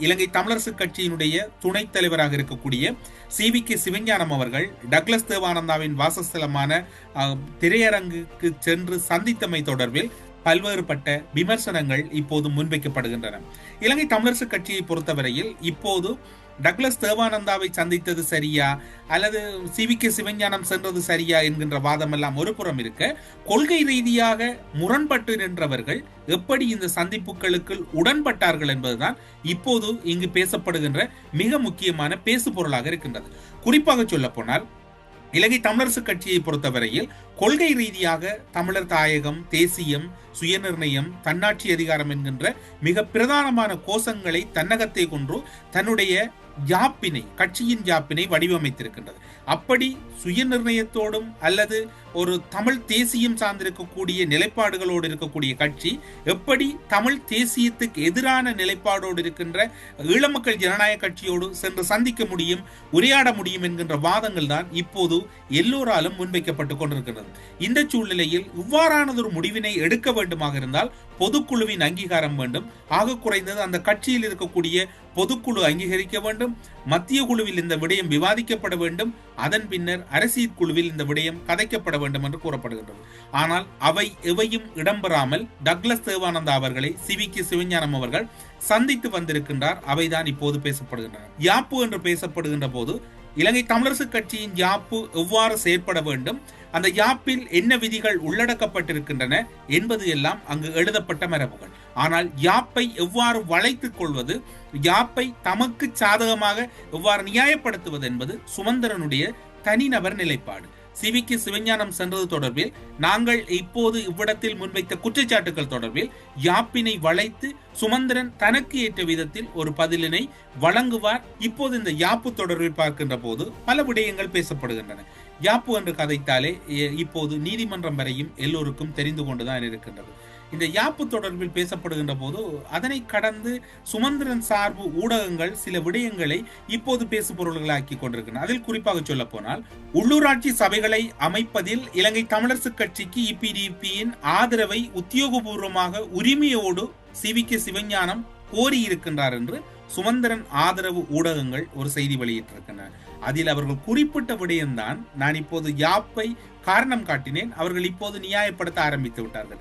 இலங்கை தமிழரசு கட்சியினுடைய துணைத் தலைவராக இருக்கக்கூடிய சி வி கே சிவஞானம் அவர்கள் டக்ளஸ் தேவானந்தாவின் வாசஸ்தலமான திரையரங்குக்கு சென்று சந்தித்தமை தொடர்பில் பல்வேறுபட்ட விமர்சனங்கள் இப்போது முன்வைக்கப்படுகின்றன. இலங்கை தமிழரசு கட்சியை பொறுத்தவரையில் இப்போது டக்ளஸ் தேவானந்தாவை சந்தித்தது சரியா? அல்லது சி வி கே சிவஞானம் சென்றது சரியா? என்கின்ற வாதம் எல்லாம் ஒரு புறம் இருக்க. கொள்கை ரீதியாக முரண்பட்டு நின்றவர்கள் எப்படி இந்த சந்திப்புகளுக்கு உடன்பட்டார்கள் என்பதுதான் இப்போது இங்கு பேசப்படுகின்ற மிக முக்கியமான பேசு பொருளாக இருக்கின்றது. குறிப்பாக சொல்ல போனால் இலங்கை தமிழரசு கட்சியை பொறுத்தவரையில் கொள்கை ரீதியாக தமிழர் தாயகம் தேசியம் சுயநிர்ணயம் தன்னாட்சி அதிகாரம் என்கின்ற மிக பிரதானமான கோஷங்களை தன்னகத்தை கொண்டு தன்னுடைய ஜாப்பினை கட்சியின் ஜாப்பினை வடிவமைத்திருக்கின்றது. அப்படி சுயநிர்ணயத்தோடும் அல்லது ஒரு தமிழ் தேசியம் சார்ந்திருக்கக்கூடிய நிலைப்பாடுகளோடு இருக்கக்கூடிய கட்சி எப்படி தமிழ் தேசியத்துக்கு எதிரான நிலைப்பாடோடு இருக்கின்ற ஈழமக்கள் ஜனநாயக கட்சியோடு சென்று சந்திக்க முடியும் உரையாட முடியும் என்கின்ற வாதங்கள் தான் இப்போது எல்லோராலும் முன்வைக்கப்பட்டு கொண்டிருக்கிறது இந்த சூழ்நிலையில் இவ்வாறானதொரு முடிவினை எடுக்க வேண்டுமாக இருந்தால் பொதுக்குழுவின் அங்கீகாரம் வேண்டும். ஆக குறைந்தது அந்த கட்சியில் இருக்கக்கூடிய பொதுக்குழு அங்கீகரிக்க வேண்டும். மத்திய குழுவில் இந்த விடயம் விவாதிக்கப்பட வேண்டும். அதன் பின்னர் அரசியல் குழுவில் இந்த விடயம் கதைக்கப்பட வேண்டும் என்று கூறப்படுகின்றது. ஆனால் அவை எவையும் இடம்பெறாமல் டக்ளஸ் தேவானந்தா அவர்களை சிவிக்கு கே சிவஞானம் அவர்கள் சந்தித்து வந்திருக்கின்றார். அவைதான் இப்போது பேசப்படுகின்றன. யாப்பு என்று பேசப்படுகின்ற போது இலங்கை தமிழரசு கட்சியின் யாப்பு எவ்வாறு செயற்பட வேண்டும்? அந்த யாப்பில் என்ன விதிகள் உள்ளடக்கப்பட்டிருக்கின்றன என்பது எல்லாம் அங்கு எழுதப்பட்ட மரபுகள். ஆனால் யாப்பை எவ்வாறு வளைத்துக் கொள்வது? யாப்பை தமக்கு சாதகமாக எவ்வாறு நியாயப்படுத்துவது என்பது சுமந்திரனுடைய தனிநபர் நிலைப்பாடு. சிவிக்கு சிவஞானம் சென்றது தொடர்பில் நாங்கள் இப்போது இவ்விடத்தில் முன்வைத்த குற்றச்சாட்டுகள் தொடர்பில் யாப்பினை வளைத்து சுமந்திரன் தனக்கு ஏற்ற விதத்தில் ஒரு பதிலினை வழங்குவார். இப்போது இந்த யாப்பு தொடர்பில் பார்க்கின்ற போது பல விடயங்கள் பேசப்படுகின்றன. யாப்பு என்று கதைத்தாலே இப்போது நீதிமன்றம் வரையும் எல்லோருக்கும் தெரிந்து கொண்டுதான் இருக்கின்றது. இந்த யாப்பு தொடர்பில் பேசப்படுகின்ற போது அதனை கடந்து சுமந்திரன் சார்பு ஊடகங்கள் சில விடயங்களை இப்போது பேசு பொருள்களாக்கி கொண்டிருக்கின்றன. அதில் குறிப்பாக சொல்ல போனால் உள்ளூராட்சி சபைகளை அமைப்பதில் இலங்கை தமிழரசு கட்சிக்கு இபிடிபியின் ஆதரவை உத்தியோகபூர்வமாக உரிமையோடு சி வி கே சிவஞானம் கோரியிருக்கின்றார் என்று சுமந்திரன் ஆதரவு ஊடகங்கள் ஒரு செய்தி வெளியிட்டிருக்கின்றன. அதில் அவர்கள் குறிப்பிட்ட விடயம்தான் நான் இப்போது யாப்பை காரணம் காட்டினேன் அவர்கள் இப்போது நியாயப்படுத்த ஆரம்பித்து விட்டார்கள்.